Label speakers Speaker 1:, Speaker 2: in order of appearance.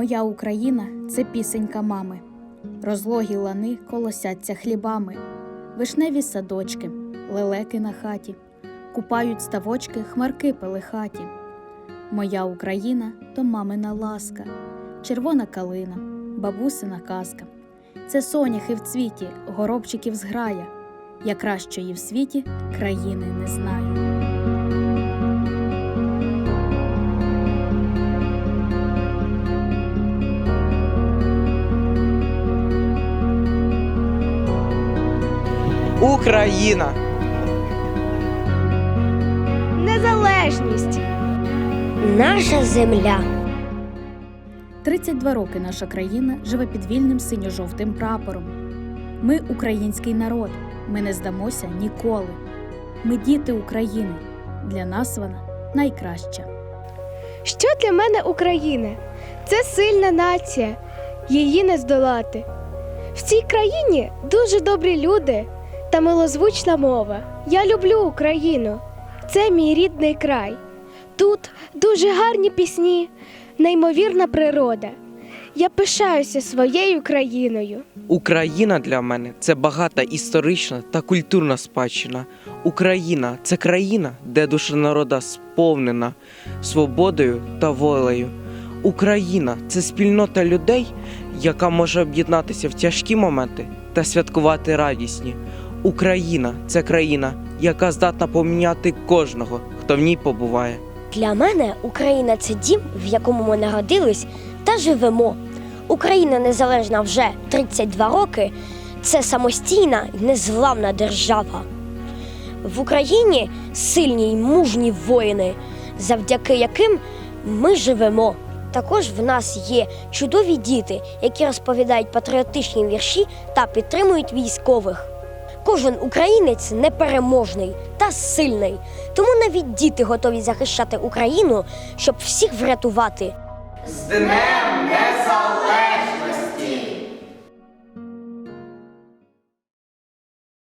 Speaker 1: Моя Україна це пісенька мами. Розлогі лани колосяться хлібами, вишневі садочки, лелеки на хаті, купають ставочки хмарки пелехаті. Моя Україна то мамина ласка, червона калина, бабусина казка. Це соняхи в цвіті, горобчиків зграя. Я кращої в світі країни не знаю.
Speaker 2: Україна!
Speaker 3: Незалежність.
Speaker 4: Наша земля.
Speaker 1: 32 роки наша країна живе під вільним синьо-жовтим прапором. Ми український народ, ми не здамося ніколи. Ми діти України. Для нас вона найкраща.
Speaker 3: Що для мене Україна? Це сильна нація, її не здолати. В цій країні дуже добрі люди та милозвучна мова. Я люблю Україну. Це мій рідний край. Тут дуже гарні пісні, неймовірна природа. Я пишаюся своєю країною.
Speaker 2: Україна для мене це багата історична та культурна спадщина. Україна це країна, де душа народа сповнена свободою та волею. Україна це спільнота людей, яка може об'єднатися в тяжкі моменти та святкувати радісні. Україна це країна, яка здатна поміняти кожного, хто в ній побуває.
Speaker 4: Для мене Україна це дім, в якому ми народились та живемо. Україна незалежна вже 32 роки. Це самостійна і незламна держава. В Україні сильні й мужні воїни, завдяки яким ми живемо. Також в нас є чудові діти, які розповідають патріотичні вірші та підтримують військових. Кожен українець непереможний та сильний, тому навіть діти готові захищати Україну, щоб всіх врятувати.
Speaker 2: З Днем Незалежності!